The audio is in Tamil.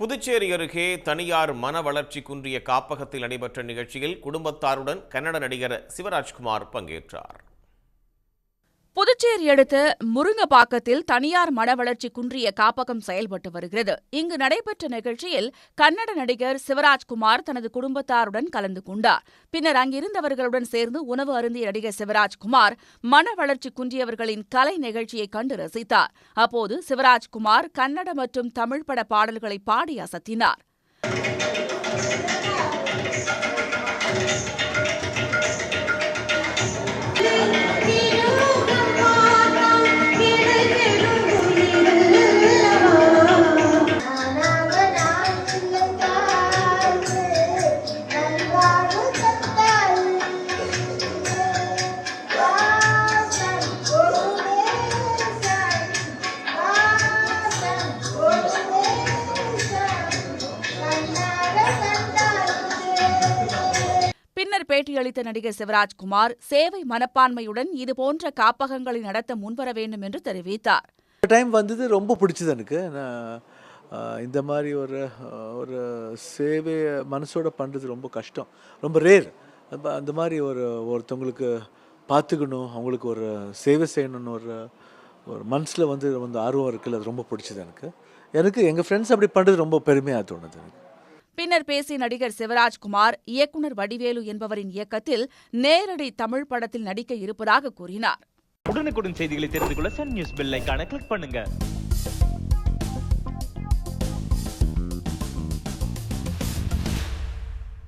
புதுச்சேரி அருகே தனியார் மன வளர்ச்சி குன்றிய காப்பகத்தில் நடைபெற்ற நிகழ்ச்சியில் குடும்பத்தாருடன் கன்னட நடிகர் சிவராஜ்குமார் பங்கேற்றார். புதுச்சேரி அடுத்த முருங்கபாக்கத்தில் தனியார் மனவளர்ச்சி குன்றிய காப்பகம் செயல்பட்டு வருகிறது. இங்கு நடைபெற்ற நிகழ்ச்சியில் கன்னட நடிகர் சிவராஜ்குமார் தனது குடும்பத்தாருடன் கலந்து கொண்டார். பின்னர் அங்கிருந்தவர்களுடன் சேர்ந்து உணவு அருந்திய நடிகர் சிவராஜ்குமார் மன வளர்ச்சி குன்றியவர்களின் கலை நிகழ்ச்சியை கண்டு ரசித்தார். அப்போது சிவராஜ்குமார் கன்னட மற்றும் தமிழ் பட பாடல்களை பாடி அசத்தினார். பின்னர் பேட்டியளித்த நடிகர் சிவராஜ்குமார் சேவை மனப்பான்மையுடன் இதுபோன்ற காப்பகங்களை நடத்த முன்வர வேண்டும் என்று தெரிவித்தார். டைம் வந்தது ரொம்ப பிடிச்சது எனக்கு. இந்த மாதிரி ஒரு ஒரு சேவையை மனசோட பண்ணுறது ரொம்ப கஷ்டம். ரொம்ப ரேர் அந்த மாதிரி ஒரு ஒருத்தவங்களுக்கு பார்த்துக்கணும் அவங்களுக்கு ஒரு சேவை செய்யணும்னு ஒரு ஒரு மனசில் வந்து வந்து ஆர்வம் இருக்குல்ல அது ரொம்ப பிடிச்சது எனக்கு. எனக்கு எங்கள் ஃப்ரெண்ட்ஸ் அப்படி பண்ணுறது ரொம்ப பெருமையாக தோணுது எனக்கு. பின்னர் பேசிய நடிகர் சிவராஜ்குமார் இயக்குநர் வடிவேலு என்பவரின் இயக்கத்தில் நேரடி தமிழ் படத்தில் நடிக்க இருப்பதாக கூறினார். உடனுக்குடன் செய்திகளை தெரிந்து கொள்ள சன் நியூஸ் பெல் ஐகானை கிளிக் பண்ணுங்க.